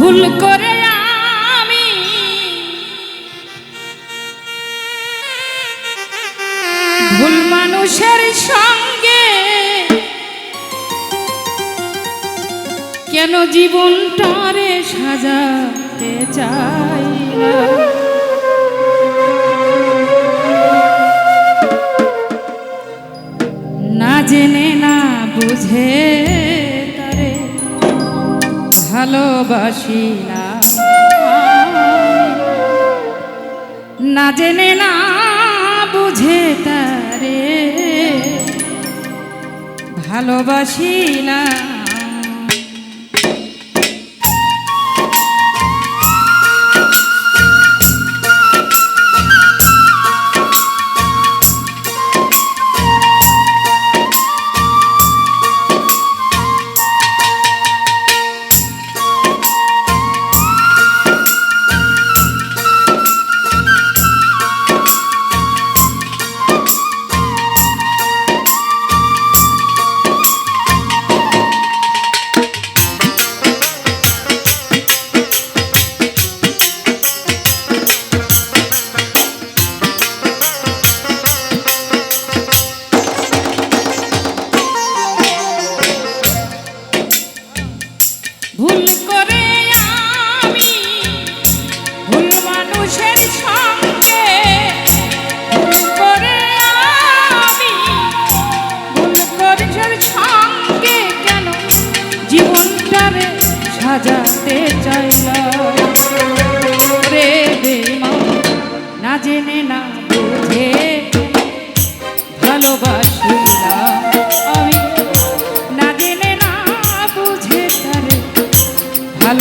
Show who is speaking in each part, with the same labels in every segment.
Speaker 1: ভুল করে আমি। ভুল মানুষের সঙ্গে কেন জীবনটারে সাজাতে চাই না? না জেনে না বুঝে ভালোবাসি না না জেনে না বুঝে তারে ভালোবাসি না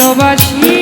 Speaker 1: ভালোবাসি।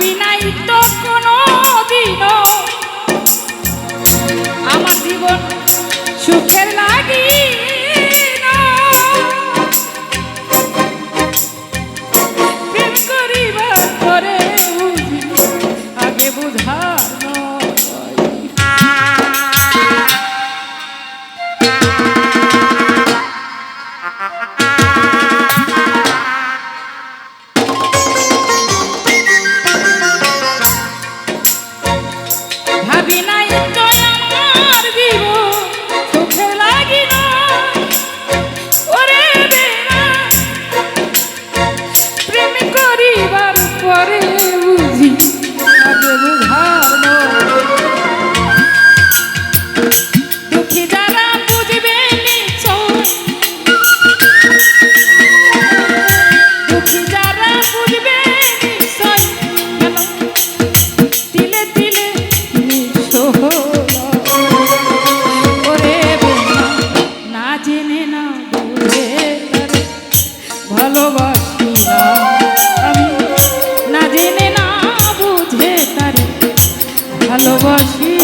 Speaker 1: বিনাই তো কোনো দিন আমার জীবন সুখের লাগি আগে বুঝা ভালোবাসি।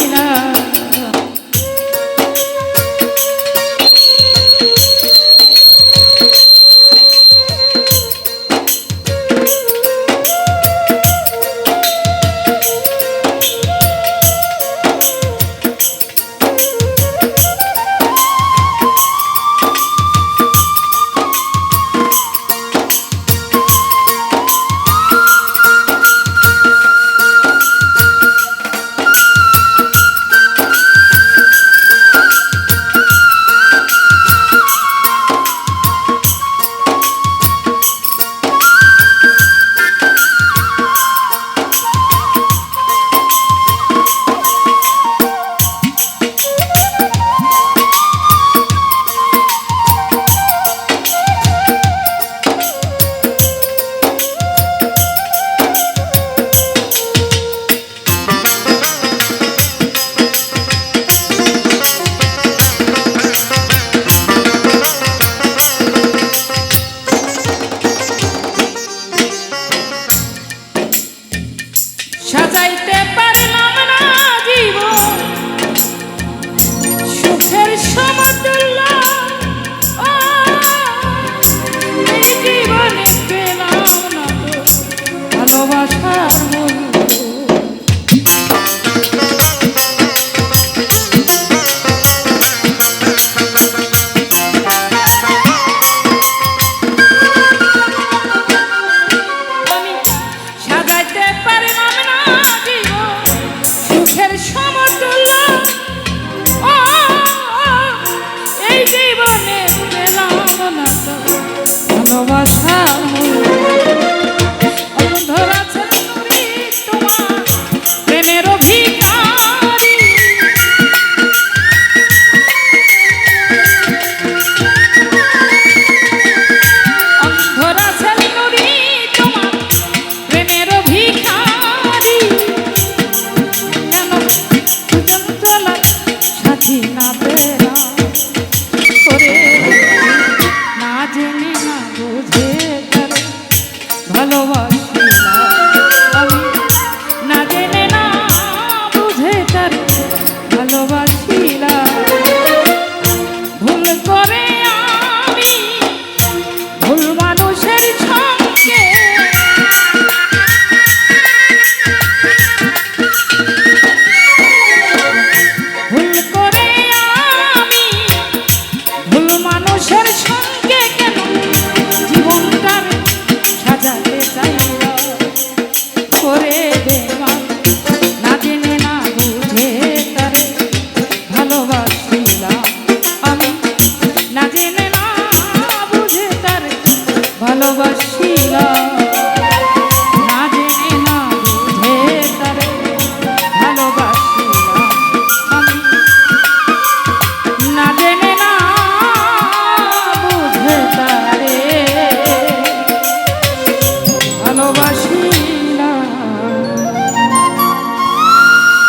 Speaker 1: রাম